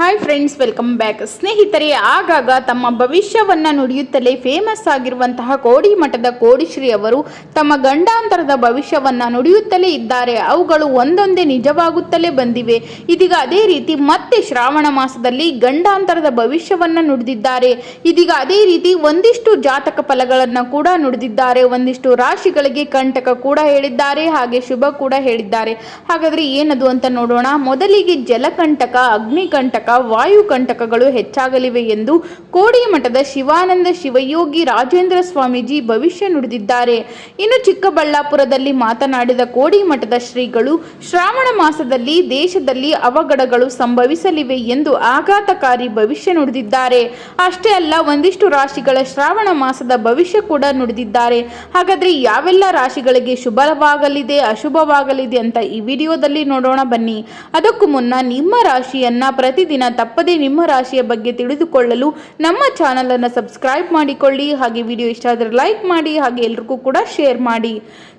Hi friends welcome back ಸ್ನೇಹಿತರೆ, ಆಗಾಗ ತಮ್ಮ ಭವಿಷ್ಯವನ್ನ ನುಡಿಯುತ್ತಲೇ ಫೇಮಸ್ ಆಗಿರುವಂತಹ ಕೋಡಿ ಮಠದ ಕೋಡಿಶ್ರೀ ಅವರು ತಮ್ಮ ಗಂಡಾಂತರದ ಭವಿಷ್ಯವನ್ನ ನುಡಿಯುತ್ತಲೇ ಇದ್ದಾರೆ. ಅವುಗಳು ಒಂದೊಂದೇ ನಿಜವಾಗುತ್ತಲೇ ಬಂದಿವೆ. ಇದೀಗ ಅದೇ ರೀತಿ ಮತ್ತೆ ಶ್ರಾವಣ ಮಾಸದಲ್ಲಿ ಗಂಡಾಂತರದ ಭವಿಷ್ಯವನ್ನ ನುಡಿದಿದ್ದಾರೆ. ಇದೀಗ ಅದೇ ರೀತಿ ಒಂದಿಷ್ಟು ಜಾತಕ ಫಲಗಳನ್ನ ಕೂಡ ನುಡಿದಿದ್ದಾರೆ. ಒಂದಿಷ್ಟು ರಾಶಿಗಳಿಗೆ ಕಂಟಕ ಕೂಡ ಹೇಳಿದ್ದಾರೆ. ಹಾಗೆ ಶುಭ ಕೂಡ ಹೇಳಿದ್ದಾರೆ. ಹಾಗಾದ್ರೆ ಏನದು ಅಂತ ನೋಡೋಣ. ಮೊದಲಿಗೆ ಜಲಕಂಟಕ, ಅಗ್ನಿಕಂಟಕ ವಾಯುಕಂಟಕಗಳು ಹೆಚ್ಚಾಗಲಿವೆ ಎಂದು ಕೋಡಿಮಠದ ಶಿವಾನಂದ ಶಿವಯೋಗಿ ರಾಜೇಂದ್ರ ಸ್ವಾಮೀಜಿ ಭವಿಷ್ಯ ನುಡಿದಿದ್ದಾರೆ. ಇನ್ನು ಚಿಕ್ಕಬಳ್ಳಾಪುರದಲ್ಲಿ ಮಾತನಾಡಿದ ಕೋಡಿಮಠದ ಶ್ರೀಗಳು, ಶ್ರಾವಣ ಮಾಸದಲ್ಲಿ ದೇಶದಲ್ಲಿ ಅವಘಡಗಳು ಸಂಭವಿಸಲಿವೆ ಎಂದು ಆಘಾತಕಾರಿ ಭವಿಷ್ಯ ನುಡಿದಿದ್ದಾರೆ. ಅಷ್ಟೇ ಅಲ್ಲ, ಒಂದಿಷ್ಟು ರಾಶಿಗಳ ಶ್ರಾವಣ ಮಾಸದ ಭವಿಷ್ಯ ಕೂಡ ನುಡಿದಿದ್ದಾರೆ. ಹಾಗಾದ್ರೆ ಯಾವೆಲ್ಲ ರಾಶಿಗಳಿಗೆ ಶುಭವಾಗಲಿದೆ, ಅಶುಭವಾಗಲಿದೆ ಅಂತ ಈ ವಿಡಿಯೋದಲ್ಲಿ ನೋಡೋಣ ಬನ್ನಿ. ಅದಕ್ಕೂ ಮುನ್ನ ನಿಮ್ಮ ರಾಶಿಯನ್ನ ಪ್ರತಿದಿನ ತಪ್ಪದೇ ನಿಮ್ಮ ರಾಶಿಯ ಬಗ್ಗೆ ತಿಳಿದುಕೊಳ್ಳಲು ನಮ್ಮ ಚಾನಲನ್ನು ಸಬ್ಸ್ಕ್ರೈಬ್ ಮಾಡಿಕೊಳ್ಳಿ. ಹಾಗೆ ವಿಡಿಯೋ ಇಷ್ಟ ಆದರೆ ಲೈಕ್ ಮಾಡಿ, ಹಾಗೆ ಎಲ್ರಿಗೂ ಕೂಡ ಶೇರ್ ಮಾಡಿ.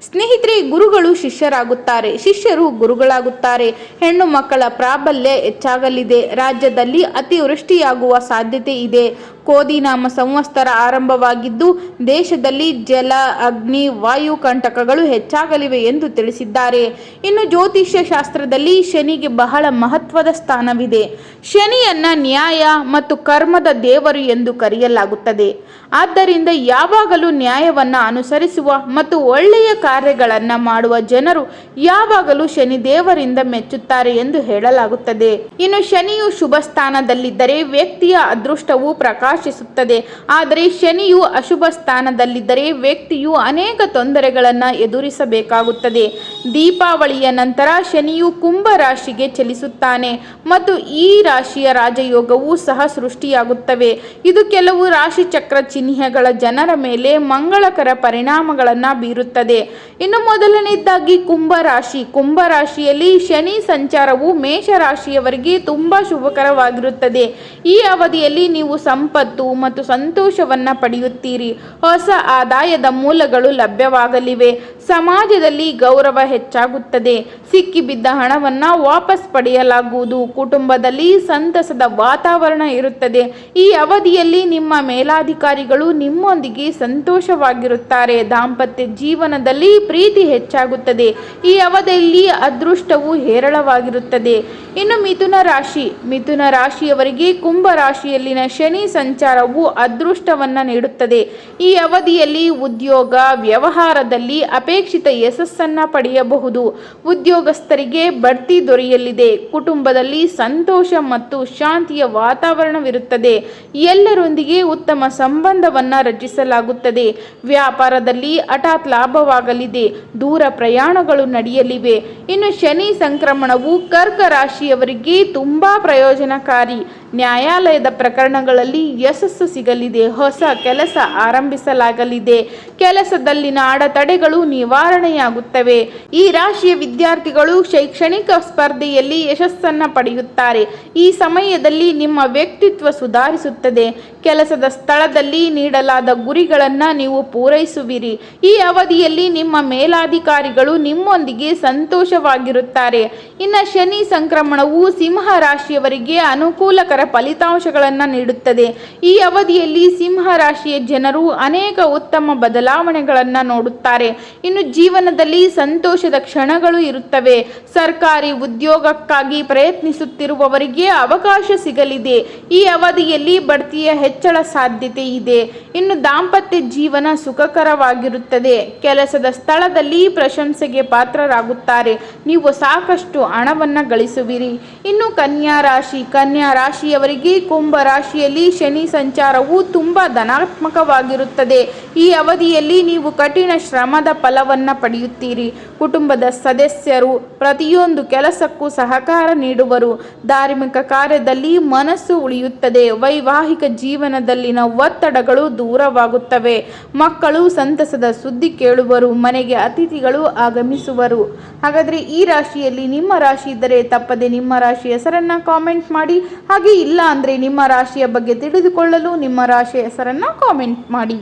ಸ್ನೇಹಿತರೆ, ಗುರುಗಳು ಶಿಷ್ಯರಾಗುತ್ತಾರೆ. ಶಿಷ್ಯರು ಗುರುಗಳಾಗುತ್ತಾರೆ. ಹೆಣ್ಣು ಮಕ್ಕಳ ಪ್ರಾಬಲ್ಯ ಹೆಚ್ಚಾಗಲಿದೆ. ರಾಜ್ಯದಲ್ಲಿ ಅತಿವೃಷ್ಟಿಯಾಗುವ ಸಾಧ್ಯತೆ ಇದೆ. ಕೋದಿನಾಮ ಸಂವತ್ಸರ ಆರಂಭವಾಗಿದ್ದು, ದೇಶದಲ್ಲಿ ಜಲ, ಅಗ್ನಿ, ವಾಯು ಕಂಟಕಗಳು ಹೆಚ್ಚಾಗಲಿವೆ ಎಂದು ತಿಳಿಸಿದ್ದಾರೆ. ಇನ್ನು ಜ್ಯೋತಿಷ್ಯ ಶಾಸ್ತ್ರದಲ್ಲಿ ಶನಿಗೆ ಬಹಳ ಮಹತ್ವದ ಸ್ಥಾನವಿದೆ. ಶನಿಯನ್ನ ನ್ಯಾಯ ಮತ್ತು ಕರ್ಮದ ದೇವರು ಎಂದು ಕರೆಯಲಾಗುತ್ತದೆ. ಆದ್ದರಿಂದ ಯಾವಾಗಲೂ ನ್ಯಾಯವನ್ನ ಅನುಸರಿಸುವ ಮತ್ತು ಒಳ್ಳೆಯ ಕಾರ್ಯಗಳನ್ನ ಮಾಡುವ ಜನರು ಯಾವಾಗಲೂ ಶನಿ ದೇವರಿಂದ ಮೆಚ್ಚುತ್ತಾರೆ ಎಂದು ಹೇಳಲಾಗುತ್ತದೆ. ಇನ್ನು ಶನಿಯು ಶುಭ ಸ್ಥಾನದಲ್ಲಿದ್ದರೆ ವ್ಯಕ್ತಿಯ ಅದೃಷ್ಟವು ಪ್ರಕಾಶಿಸುತ್ತದೆ. ಆದರೆ ಶನಿಯು ಅಶುಭ ಸ್ಥಾನದಲ್ಲಿದ್ದರೆ ವ್ಯಕ್ತಿಯು ಅನೇಕ ತೊಂದರೆಗಳನ್ನು ಎದುರಿಸಬೇಕಾಗುತ್ತದೆ. ದೀಪಾವಳಿಯ ನಂತರ ಶನಿಯು ಕುಂಭ ರಾಶಿಗೆ ಚಲಿಸುತ್ತಾನೆ ಮತ್ತು ಈ ರಾಶಿಯ ರಾಜಯೋಗವು ಸಹ ಸೃಷ್ಟಿಯಾಗುತ್ತವೆ. ಇದು ಕೆಲವು ರಾಶಿ ಚಕ್ರ ಚಿಹ್ನೆಗಳ ಜನರ ಮೇಲೆ ಮಂಗಳಕರ ಪರಿಣಾಮಗಳನ್ನು ಬೀರುತ್ತದೆ. ಇನ್ನು ಮೊದಲನೇದಾಗಿ ಕುಂಭ ರಾಶಿ. ಕುಂಭ ರಾಶಿಯಲ್ಲಿ ಶನಿ ಸಂಚಾರವು ಮೇಷ ರಾಶಿಯವರಿಗೆ ತುಂಬಾ ಶುಭಕರವಾಗಿರುತ್ತದೆ. ಈ ಅವಧಿಯಲ್ಲಿ ನೀವು ಸಂಪತ್ತು ಮತ್ತು ಸಂತೋಷವನ್ನ ಪಡೆಯುತ್ತೀರಿ. ಹೊಸ ಆದಾಯದ ಮೂಲಗಳು ಲಭ್ಯವಾಗಲಿವೆ. ಸಮಾಜದಲ್ಲಿ ಗೌರವ ಹೆಚ್ಚಾಗುತ್ತದೆ. ಸಿಕ್ಕಿಬಿದ್ದ ಹಣವನ್ನು ವಾಪಸ್ ಪಡೆಯಲಾಗುವುದು. ಕುಟುಂಬದಲ್ಲಿ ಸಂತಸದ ವಾತಾವರಣ ಇರುತ್ತದೆ. ಈ ಅವಧಿಯಲ್ಲಿ ನಿಮ್ಮ ಮೇಲಾಧಿಕಾರಿಗಳು ನಿಮ್ಮೊಂದಿಗೆ ಸಂತೋಷವಾಗಿರುತ್ತಾರೆ. ದಾಂಪತ್ಯ ಜೀವನದಲ್ಲಿ ಪ್ರೀತಿ ಹೆಚ್ಚಾಗುತ್ತದೆ. ಈ ಅವಧಿಯಲ್ಲಿ ಅದೃಷ್ಟವು ಹೇರಳವಾಗಿರುತ್ತದೆ. ಇನ್ನು ಮಿಥುನ ರಾಶಿ. ಮಿಥುನ ರಾಶಿಯವರಿಗೆ ಕುಂಭ ರಾಶಿಯಲ್ಲಿನ ಶನಿ ಸಂಚಾರವು ಅದೃಷ್ಟವನ್ನ ನೀಡುತ್ತದೆ. ಈ ಅವಧಿಯಲ್ಲಿ ಉದ್ಯೋಗ, ವ್ಯವಹಾರದಲ್ಲಿ ಅಪೇಕ್ಷಿತ ಯಶಸ್ಸನ್ನ ಪಡೆಯಬಹುದು ಉದ್ಯೋಗಸ್ಥರಿಗೆ ಬಡ್ತಿ ದೊರೆಯಲಿದೆ. ಕುಟುಂಬದಲ್ಲಿ ಸಂತೋಷ ಮತ್ತು ಶಾಂತಿಯ ವಾತಾವರಣವಿರುತ್ತದೆ. ಎಲ್ಲರೊಂದಿಗೆ ಉತ್ತಮ ಸಂಬಂಧವನ್ನು ರಚಿಸಲಾಗುತ್ತದೆ. ವ್ಯಾಪಾರದಲ್ಲಿ ಹಠಾತ್ ಲಾಭವಾಗಲಿದೆ. ದೂರ ಪ್ರಯಾಣಗಳು ನಡೆಯಲಿವೆ. ಇನ್ನು ಶನಿ ಸಂಕ್ರಮಣವು ಕರ್ಕ ರಾಶಿಯವರಿಗೆ ತುಂಬಾ ಪ್ರಯೋಜನಕಾರಿ. ನ್ಯಾಯಾಲಯದ ಪ್ರಕರಣಗಳಲ್ಲಿ ಯಶಸ್ಸು ಸಿಗಲಿದೆ. ಹೊಸ ಕೆಲಸ ಆರಂಭಿಸಲಾಗಲಿದೆ. ಕೆಲಸದಲ್ಲಿನ ಅಡೆತಡೆಗಳು ನಿವಾರಣೆಯಾಗುತ್ತವೆ. ಈ ರಾಶಿಯ ವಿದ್ಯಾರ್ಥಿಗಳು ಶೈಕ್ಷಣಿಕ ಸ್ಪರ್ಧೆಯಲ್ಲಿ ಯಶಸ್ಸನ್ನು ಪಡೆಯುತ್ತಾರೆ. ಈ ಸಮಯದಲ್ಲಿ ನಿಮ್ಮ ವ್ಯಕ್ತಿತ್ವ ಸುಧಾರಿಸುತ್ತದೆ. ಕೆಲಸದ ಸ್ಥಳದಲ್ಲಿ ನೀಡಲಾದ ಗುರಿಗಳನ್ನು ನೀವು ಪೂರೈಸುವಿರಿ. ಈ ಅವಧಿಯಲ್ಲಿ ನಿಮ್ಮ ಮೇಲಾಧಿಕಾರಿಗಳು ನಿಮ್ಮೊಂದಿಗೆ ಸಂತೋಷವಾಗಿರುತ್ತಾರೆ. ಇನ್ನು ಶನಿ ಸಂಕ್ರಮಣವು ಸಿಂಹ ರಾಶಿಯವರಿಗೆ ಅನುಕೂಲಕರ ಫಲಿತಾಂಶಗಳನ್ನು ನೀಡುತ್ತದೆ. ಈ ಅವಧಿಯಲ್ಲಿ ಸಿಂಹ ರಾಶಿಯ ಜನರು ಅನೇಕ ಉತ್ತಮ ಬದಲಾವಣೆಗಳನ್ನು ನೋಡುತ್ತಾರೆ. ಇನ್ನು ಜೀವನದಲ್ಲಿ ಸಂತೋಷದ ಕ್ಷಣಗಳು ಇರುತ್ತವೆ. ಸರ್ಕಾರಿ ಉದ್ಯೋಗಕ್ಕಾಗಿ ಪ್ರಯತ್ನಿಸುತ್ತಿರುವವರಿಗೆ ಅವಕಾಶ ಸಿಗಲಿದೆ. ಈ ಅವಧಿಯಲ್ಲಿ ಬಡ್ತಿಯ ಹೆಚ್ಚಳ ಸಾಧ್ಯತೆ ಇದೆ. ಇನ್ನು ದಾಂಪತ್ಯ ಜೀವನ ಸುಖಕರವಾಗಿರುತ್ತದೆ. ಕೆಲಸದ ಸ್ಥಳದಲ್ಲಿ ಪ್ರಶಂಸೆಗೆ ಪಾತ್ರರಾಗುತ್ತಾರೆ. ನೀವು ಸಾಕಷ್ಟು ಹಣವನ್ನ ಗಳಿಸುವಿರಿ. ಇನ್ನು ಕನ್ಯಾ ರಾಶಿ, ಕನ್ಯಾ ರಾಶಿಯವರಿಗೆ ಕುಂಭ ರಾಶಿಯಲ್ಲಿ ಶನಿ ಸಂಚಾರವು ತುಂಬಾ ಧನಾತ್ಮಕವಾಗಿರುತ್ತದೆ. ಈ ಅವಧಿಯಲ್ಲಿ ನೀವು ಕಠಿಣ ಶ್ರಮದ ಫಲವನ್ನ ಪಡೆಯುತ್ತೀರಿ. ಕುಟುಂಬದ ಸದಸ್ಯರು ಪ್ರತಿಯೊಂದು ಕೆಲಸಕ್ಕೂ ಸಹಕಾರ ನೀಡುವರು. ಧಾರ್ಮಿಕ ಕಾರ್ಯದಲ್ಲಿ ಮನಸ್ಸು ಉಳಿಯುತ್ತದೆ. ವೈವಾಹಿಕ ಜೀವನದಲ್ಲಿನ ಒತ್ತಡಗಳು ದೂರವಾಗುತ್ತವೆ. ಮಕ್ಕಳು ಸಂತಸದ ಸುದ್ದಿ ಕೇಳುವರು, ಮನೆಗೆ ಅತಿಥಿಗಳು ಆಗಮಿಸುವರು. ಹಾಗಾದರೆ ಈ ರಾಶಿಯಲ್ಲಿ ನಿಮ್ಮ ರಾಶಿ ಇದ್ದರೆ ತಪ್ಪದೆ ನಿಮ್ಮ ರಾಶಿ ಹೆಸರನ್ನು ಕಾಮೆಂಟ್ ಮಾಡಿ. ಹಾಗೆ ಇಲ್ಲ ಅಂದರೆ ನಿಮ್ಮ ರಾಶಿಯ ಬಗ್ಗೆ ತಿಳಿದುಕೊಳ್ಳಲು ನಿಮ್ಮ ರಾಶಿಯ ಹೆಸರನ್ನು ಕಾಮೆಂಟ್ ಮಾಡಿ.